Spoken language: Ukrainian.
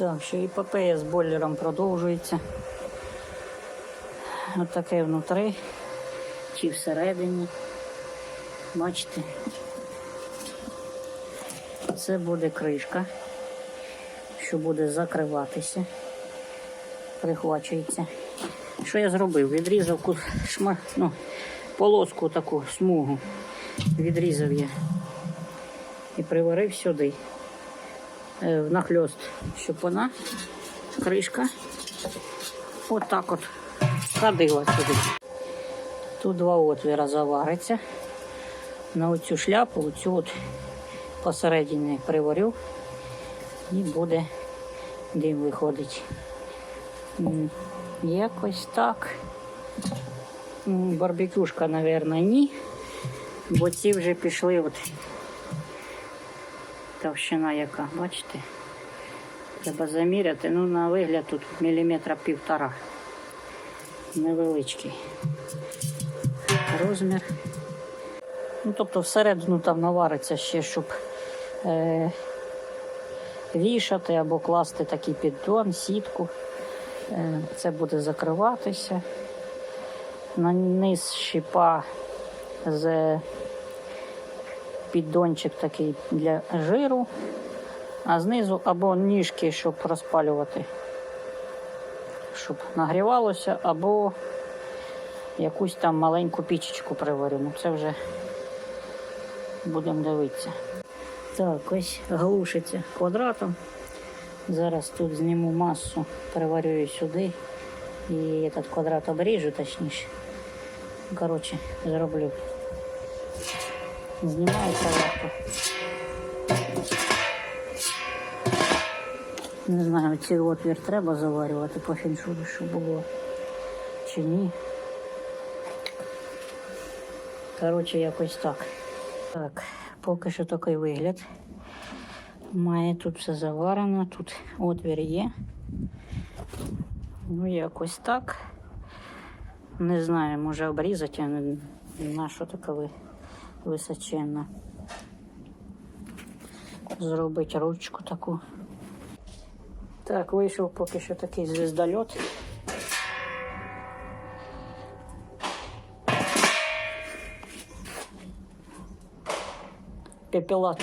Так, що епопея з бойлером продовжується. Отаке внутри чи всередині. Бачите? Це буде кришка, що буде закриватися, прихвачується. Що я зробив? Відрізав шма... ну, полоску таку смугу. Відрізав я і приварив сюди. Е, в нахльост, щоб вона, кришка, отак от ходила сюди. Тут два отвіра завариться. На оцю шляпу, оцю от посередині приварю і буде дим виходить. Якось так. Барбекюшка, мабуть, ні. Бо ці вже пішли от товщина яка, бачите? Треба заміряти. Ну, на вигляд тут міліметра півтора. Невеличкий розмір. Ну, тобто всередину там навариться ще, щоб е, вішати або класти такий піддон, сітку. Е, це буде закриватися. На низ шипа з піддончик такий для жиру, а знизу або ніжки, щоб розпалювати, щоб нагрівалося, або якусь там маленьку пічечку приварю. Ну, Це вже будемо дивитися. Так, ось глушиться квадратом. Зараз тут зніму масу, переварюю сюди і этот квадрат обріжу, точніше. Коротше, зроблю. Знімається легко. Не знаю, цей отвір треба заварювати по фіншуру, щоб було чи ні. Коротше, якось так. Так, поки що такий вигляд. Має тут все заварено, тут отвір є. Ну, якось так. Не знаю, може обрізати, а на що така ви- височенна. Зробити ручку таку. Так, вийшов поки що такий звіздольот. Пепелат.